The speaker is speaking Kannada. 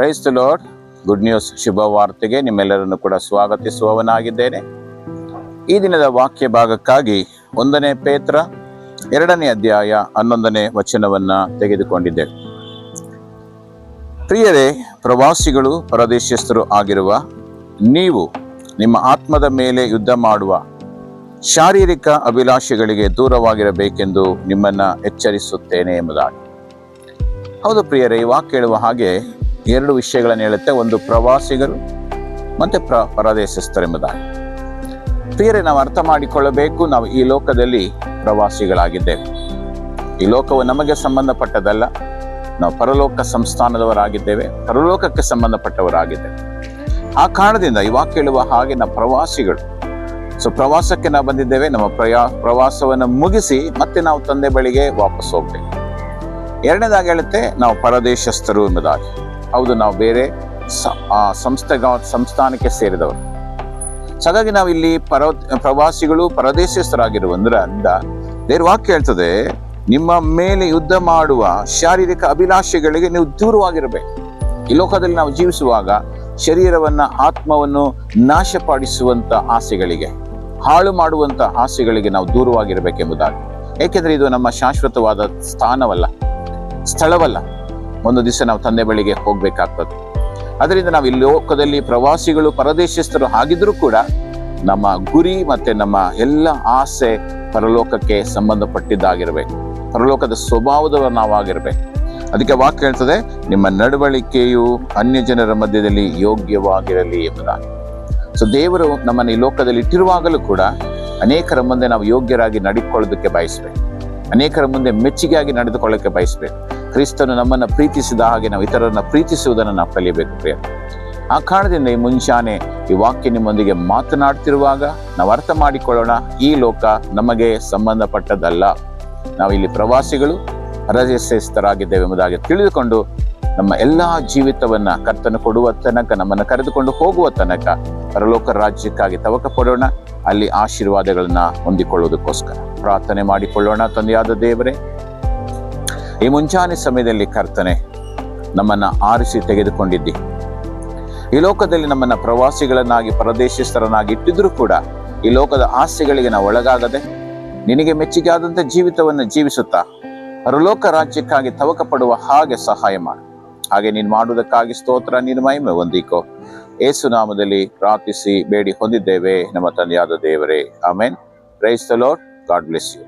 Praise the lord good news ಶುಭ ವಾರ್ತೆಗೆ ನಿಮ್ಮೆಲ್ಲರನ್ನು ಕೂಡ ಸ್ವಾಗತಿಸುವವನಾಗಿದ್ದೇನೆ. ಈ ದಿನದ ವಾಕ್ಯ ಭಾಗಕ್ಕಾಗಿ ಒಂದನೇ ಪೇತ್ರ, ಎರಡನೇ ಅಧ್ಯಾಯ, ಹನ್ನೊಂದನೇ ವಚನವನ್ನ ತೆಗೆದುಕೊಂಡಿದ್ದೆ. ಪ್ರಿಯರೇ, ಪ್ರವಾಸಿಗಳು, ಪರದೇಶಸ್ಥರು ಆಗಿರುವ ನೀವು ನಿಮ್ಮ ಆತ್ಮದ ಮೇಲೆ ಯುದ್ಧ ಮಾಡುವ ಶಾರೀರಿಕ ಅಭಿಲಾಷೆಗಳಿಗೆ ದೂರವಾಗಿರಬೇಕೆಂದು ನಿಮ್ಮನ್ನ ಎಚ್ಚರಿಸುತ್ತೇನೆ ಎಂಬುದಾಗಿ. ಹೌದು ಪ್ರಿಯರೇ, ಈ ಹೇಳುವ ಹಾಗೆ ಎರಡು ವಿಷಯಗಳನ್ನು ಹೇಳುತ್ತೆ. ಒಂದು ಪ್ರವಾಸಿಗರು, ಮತ್ತೆ ಪ್ರ ಪರದೇಶಸ್ಥರೆಂಬುದಾಗಿ ಪ್ರಿಯರೇ, ನಾವು ಅರ್ಥ ಮಾಡಿಕೊಳ್ಳಬೇಕು, ನಾವು ಈ ಲೋಕದಲ್ಲಿ ಪ್ರವಾಸಿಗಳಾಗಿದ್ದೇವೆ. ಈ ಲೋಕವು ನಮಗೆ ಸಂಬಂಧಪಟ್ಟದಲ್ಲ ನಾವು ಪರಲೋಕ ಸಂಸ್ಥಾನದವರಾಗಿದ್ದೇವೆ, ಪರಲೋಕಕ್ಕೆ ಸಂಬಂಧಪಟ್ಟವರಾಗಿದ್ದೇವೆ. ಆ ಕಾರಣದಿಂದ ಇವಾಗ ಕೇಳುವ ಹಾಗೆ ನಾವು ಪ್ರವಾಸಿಗಳು, ಸೊ ಪ್ರವಾಸಕ್ಕೆ ನಾವು ಬಂದಿದ್ದೇವೆ, ನಮ್ಮ ಪ್ರಯಾ, ಪ್ರವಾಸವನ್ನು ಮುಗಿಸಿ ಮತ್ತೆ ನಾವು ತಂದೆ ಬಳಿಗೆ ವಾಪಸ್ ಹೋಗ್ಬೇಕು ಎರಡನೇದಾಗಿ ಹೇಳುತ್ತೆ, ನಾವು ಪರದೇಶಸ್ಥರು ಎಂಬುದಾಗಿ. ಹೌದು, ನಾವು ಬೇರೆ ಸಂಸ್ಥೆ ಸಂಸ್ಥಾನಕ್ಕೆ ಸೇರಿದವರು. ಹಾಗಾಗಿ ನಾವು ಇಲ್ಲಿ ಪರ, ಪ್ರವಾಸಿಗಳು ಪರದೇಶಸ್ಥರಾಗಿರುವುದರಿಂದ ದೇವ್ರ ವಾಕ್ಯ ಹೇಳ್ತದೆ, ನಿಮ್ಮ ಮೇಲೆ ಯುದ್ಧ ಮಾಡುವ ಶಾರೀರಿಕ ಅಭಿಲಾಷೆಗಳಿಗೆ ನೀವು ದೂರವಾಗಿರಬೇಕು. ಈ ಲೋಕದಲ್ಲಿ ನಾವು ಜೀವಿಸುವಾಗ ಶರೀರವನ್ನ, ಆತ್ಮವನ್ನು ನಾಶಪಡಿಸುವಂಥ ಆಸೆಗಳಿಗೆ, ಹಾಳು ಮಾಡುವಂತ ಆಸೆಗಳಿಗೆ ನಾವು ದೂರವಾಗಿರಬೇಕೆಂಬುದಾಗಿ. ಏಕೆಂದ್ರೆ ಇದು ನಮ್ಮ ಶಾಶ್ವತವಾದ ಸ್ಥಾನವಲ್ಲ, ಸ್ಥಳವಲ್ಲ. ಒಂದು ದಿವಸ ನಾವು ತಂದೆ ಬಳಿಗೆ ಹೋಗ್ಬೇಕಾಗ್ತದೆ. ಅದರಿಂದ ನಾವು ಈ ಲೋಕದಲ್ಲಿ ಪ್ರವಾಸಿಗಳು, ಪರದೇಶಸ್ಥರು ಆಗಿದ್ರೂ ಕೂಡ ನಮ್ಮ ಗುರಿ ಮತ್ತೆ ನಮ್ಮ ಎಲ್ಲ ಆಸೆ ಪರಲೋಕಕ್ಕೆ ಸಂಬಂಧಪಟ್ಟಿದ್ದಾಗಿರ್ಬೇಕು. ಪರಲೋಕದ ಸ್ವಭಾವದವರು ನಾವಾಗಿರ್ಬೇಕು. ಅದಕ್ಕೆ ವಾಕ್ಯ ಹೇಳ್ತದೆ, ನಿಮ್ಮ ನಡವಳಿಕೆಯು ಅನ್ಯ ಜನರ ಮಧ್ಯದಲ್ಲಿ ಯೋಗ್ಯವಾಗಿರಲಿ ಎಂಬುದಾಗಿ. ಸೊ ದೇವರು ನಮ್ಮನ್ನು ಈ ಲೋಕದಲ್ಲಿ ಇಟ್ಟಿರುವಾಗಲೂ ಕೂಡ ಅನೇಕರ ಮುಂದೆ ನಾವು ಯೋಗ್ಯರಾಗಿ ನಡೆದುಕೊಳ್ಳೋದಕ್ಕೆ ಬಯಸ್ಬೇಕು. ಅನೇಕರ ಮುಂದೆ ಮೆಚ್ಚುಗೆಯಾಗಿ ನಡೆದುಕೊಳ್ಳೋಕ್ಕೆ ಬಯಸ್ಬೇಕು. ಕ್ರಿಸ್ತನು ನಮ್ಮನ್ನು ಪ್ರೀತಿಸಿದ ಹಾಗೆ ನಾವು ಇತರರನ್ನು ಪ್ರೀತಿಸುವುದನ್ನು ನಾವು ಕಲಿಯಬೇಕು ಪ್ರಿಯ. ಆ ಕಾರಣದಿಂದ ಈ ಮುಂಚಾನೆ ಈ ವಾಕ್ಯ ನಿಮ್ಮೊಂದಿಗೆ ಮಾತನಾಡ್ತಿರುವಾಗ ನಾವು ಅರ್ಥ ಮಾಡಿಕೊಳ್ಳೋಣ, ಈ ಲೋಕ ನಮಗೆ ಸಂಬಂಧಪಟ್ಟದಲ್ಲ ನಾವು ಇಲ್ಲಿ ಪ್ರವಾಸಿಗಳು ರಜಸ್ಥರಾಗಿದ್ದೇವೆ ಎಂಬುದಾಗಿ ತಿಳಿದುಕೊಂಡು ನಮ್ಮ ಎಲ್ಲ ಜೀವಿತವನ್ನ ಕರ್ತನ ಕೊಡುವ ತನಕ, ನಮ್ಮನ್ನು ಕರೆದುಕೊಂಡು ಹೋಗುವ ತನಕ ಪರಲೋಕ ರಾಜ್ಯಕ್ಕಾಗಿ ತವಕ ಪಡೋಣ ಅಲ್ಲಿ ಆಶೀರ್ವಾದಗಳನ್ನ ಹೊಂದಿಕೊಳ್ಳುವುದಕ್ಕೋಸ್ಕರ ಪ್ರಾರ್ಥನೆ ಮಾಡಿಕೊಳ್ಳೋಣ ತಂದೆಯಾದ ದೇವರೇ. ಈ ಮುಂಚಾನೆ ಸಮಯದಲ್ಲಿ ಕರ್ತನೆ, ನಮ್ಮನ್ನ ಆರಿಸಿ ತೆಗೆದುಕೊಂಡಿದ್ದಿ. ಈ ಲೋಕದಲ್ಲಿ ನಮ್ಮನ್ನ ಪ್ರವಾಸಿಗಳನ್ನಾಗಿ, ಪರದೇಶಸ್ಥರನ್ನಾಗಿ ಇಟ್ಟಿದ್ರೂ ಕೂಡ ಈ ಲೋಕದ ಆಸೆಗಳಿಗೆ ನಾವು ಒಳಗಾಗದೆ, ನಿನಗೆ ಮೆಚ್ಚುಗೆ ಆದಂಥ ಜೀವಿತವನ್ನು ಜೀವಿಸುತ್ತಾ, ಪರಲೋಕ ರಾಜ್ಯಕ್ಕಾಗಿ ತವಕ ಪಡುವ ಹಾಗೆ ಸಹಾಯ ಮಾಡು. ಹಾಗೆ ನೀನು ಮಾಡುವುದಕ್ಕಾಗಿ ಸ್ತೋತ್ರ, ನೀನು ಮಹಿಮೆ ಹೊಂದಿಕೋ. ಏಸು ನಾಮದಲ್ಲಿ ಪ್ರಾರ್ಥಿಸಿ, ಬೇಡಿ ಹೊಂದಿದ್ದೇವೆ, ನಮ್ಮ ತಂದೆಯಾದ ದೇವರೇ. Amen. Praise the lord god bless you